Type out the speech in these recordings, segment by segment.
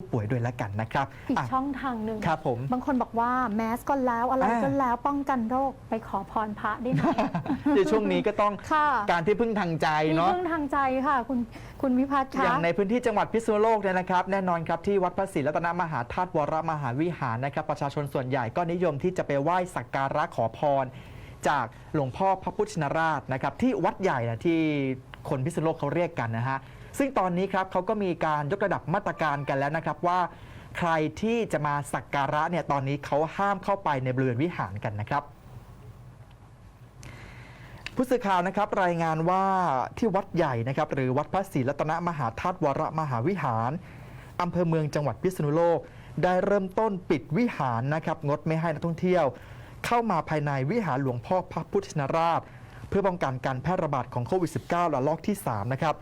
ผู้ป่วยด้วยละกันนะครับอีกอะช่องทางหนึ่งครับผม บางคนบอกว่าแมสก็แล้วอะไรอ่า ก็แล้วป้องกันโรคไปขอพรพระได้ไหม ในช่วงนี้ก็ต้องค่ะ การที่พึ่งทางใจมีเนาะเรื่องทางใจค่ะ คุณคุณวิพัฒน์อคะ ย่างในพื้นที่จังหวัดพิษณุโลกเนี่ยนะครับ แน่นอนครับที่วัดพระศรีรัตนมหาธาตุวรมหาวิหารนะครับ ประชาชนส่วนใหญ่ก็นิยมที่จะไปไหว้สักการะขอพร จากหลวงพ่อพระพุทธชินราชนะครับ ที่วัดใหญ่นะที่คนพิษณุโลกเขาเรียกกันนะฮะ ซึ่งตอนนี้ครับเขาก็มีการยกระดับมาตรการกันแล้วนะครับว่า ใครที่จะมาสักการะเนี่ยตอนนี้เขาห้ามเข้าไปในบริเวณวิหารกันนะครับผู้สื่อข่าวนะครับรายงานว่าที่วัดใหญ่นะครับหรือวัดพระศรีรัตนมหาธาตุวรมหาวิหารอำเภอเมืองจังหวัดพิษณุโลก ได้เริ่มต้นปิดวิหารนะครับงดไม่ให้นักท่องเที่ยว เข้ามาภายในวิหารหลวงพ่อพระพุทธชินราช เพื่อป้องกันการแพร่ระบาดของโควิด -19 ระลอกที่ 3 นะครับ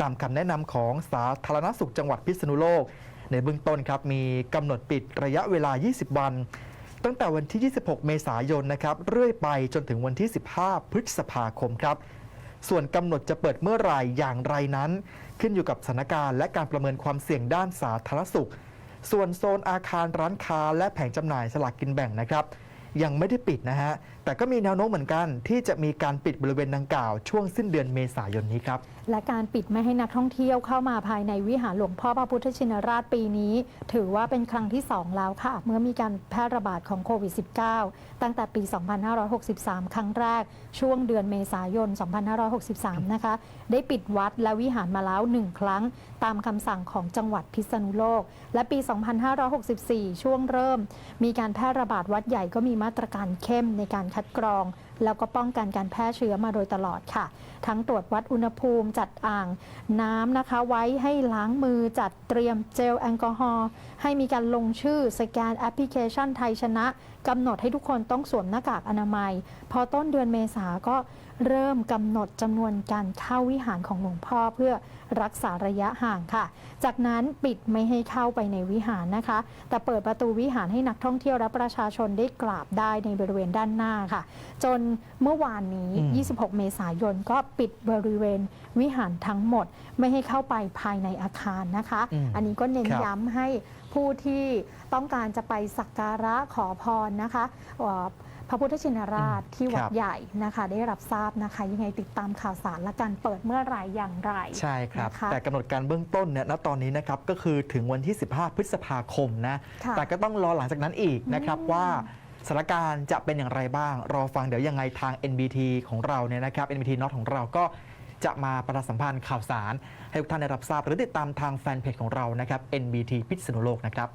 ตามคำแนะนำของสาธารณสุขจังหวัดพิษณุโลก ในเบื้องต้นครับมีกำหนดปิดระยะเวลา 20 วัน ตั้งแต่วันที่ 26 เมษายนนะครับเรื่อยไปจนถึงวันที่ 15 พฤษภาคมครับ ส่วนกำหนดจะเปิดเมื่อไหร่อย่างไรนั้น ขึ้นอยู่กับสถานการณ์และการประเมินความเสี่ยงด้านสาธารณสุข ส่วนโซนอาคารร้านค้าและแผงจำหน่ายสลากกินแบ่งนะครับ ยังไม่ได้ปิดนะฮะ แต่ก็มีแนวโน้มเหมือนกัน ที่จะมีการปิดบริเวณดังกล่าว ช่วงสิ้นเดือนเมษายนนี้ครับ และการปิดไม่ให้นักท่องเที่ยวเข้ามาภายในวิหารหลวงพ่อพระพุทธชินราชปีนี้ ถือว่าเป็นครั้งที่ 2 แล้วค่ะ เมื่อมีการแพร่ระบาดของโควิด -19 ตั้งแต่ปี 2563 ครั้งแรก ช่วงเดือนเมษายน 2563 นะคะ ได้ปิดวัดและวิหารมาแล้ว1ครั้ง ตามคำสั่งของจังหวัดพิษณุโลก และปี 2564 ช่วงเริ่ม มีการแพร่ระบาดวัดใหญ่ก็มีมาตรการเข้มในการคัดกรอง แล้วก็ป้องกันการแพร่เชื้อมาโดยตลอดค่ะ ทั้งตรวจวัดอุณหภูมิจัดอ่างน้ำนะคะ ไว้ให้ล้างมือจัดเตรียมเจลแอลกอฮอล์ให้มีการลงชื่อสแกนแอปพลิเคชันไทยชนะกำหนดให้ทุกคนต้องสวมหน้ากากอนามัย พอต้นเดือนเมษาก็เริ่มกำหนดจำนวนการเข้าวิหารของหลวงพ่อเพื่อรักษาระยะห่างค่ะ จากนั้นปิดไม่ให้เข้าไปในวิหารนะคะ แต่เปิดประตูวิหารให้นักท่องเที่ยวและประชาชนได้กราบได้ในบริเวณด้านหน้าค่ะ จนเมื่อวานนี้อืม26 เมษายนก็ปิดบริเวณวิหารทั้งหมดไม่ให้เข้าไปภายในอาคารนะคะอืมอันนี้ก็เน้นครับย้ำให้ผู้ที่ต้องการจะไปสักการะขอพรนะคะเอ่อพระพุทธชินราชที่วัดใหญ่นะคะ ได้รับทราบนะคะ ยังไงติดตามข่าวสารและการเปิดเมื่อไหร่อย่างไร ใช่ครับนะคะแต่กำหนดการเบื้องต้นเนี่ยณตอนนี้นะครับก็คือถึงวันที่ 15 พฤษภาคมนะค่ะแต่ก็ต้องรอหลังจากนั้นอีกนะครับอืมว่า สถานการณ์จะเป็นอย่างไรบ้าง รอฟังเดี๋ยวยังไงทาง NBT ของเราเนี่ยนะครับ NBT น็อตของเราก็จะมาประชาสัมพันธ์ข่าวสาร ให้ทุกท่านได้รับทราบ หรือติดตามทางแฟนเพจของเรานะครับ NBT พิษณุโลกนะครับ